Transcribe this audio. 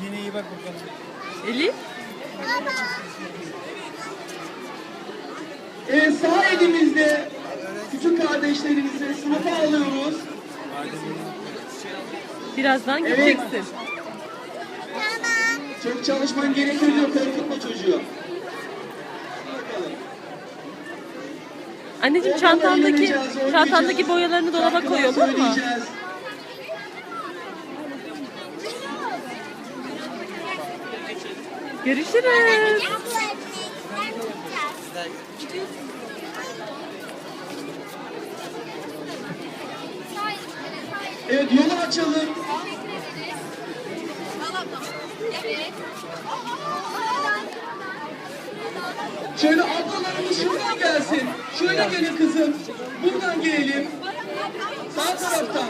Kendine iyi bak bakalım. Elif. Ee, sağ elimizde küçük kardeşlerimizi sınıfa alıyoruz. Birazdan Evet. gideceksin. Çok çalışman gerekiyor diyor, korkutma çocuğu. Bakalım. Anneciğim çantandaki çantandaki boyalarını dolaba Şarkılar koy olur mu? söyleyeceğiz. Görüşürüz. Evet yolu açalım. Şöyle ablalarımız şuradan gelsin. Şöyle gelin kızım. Buradan gelelim. Sağ tutuyoruz.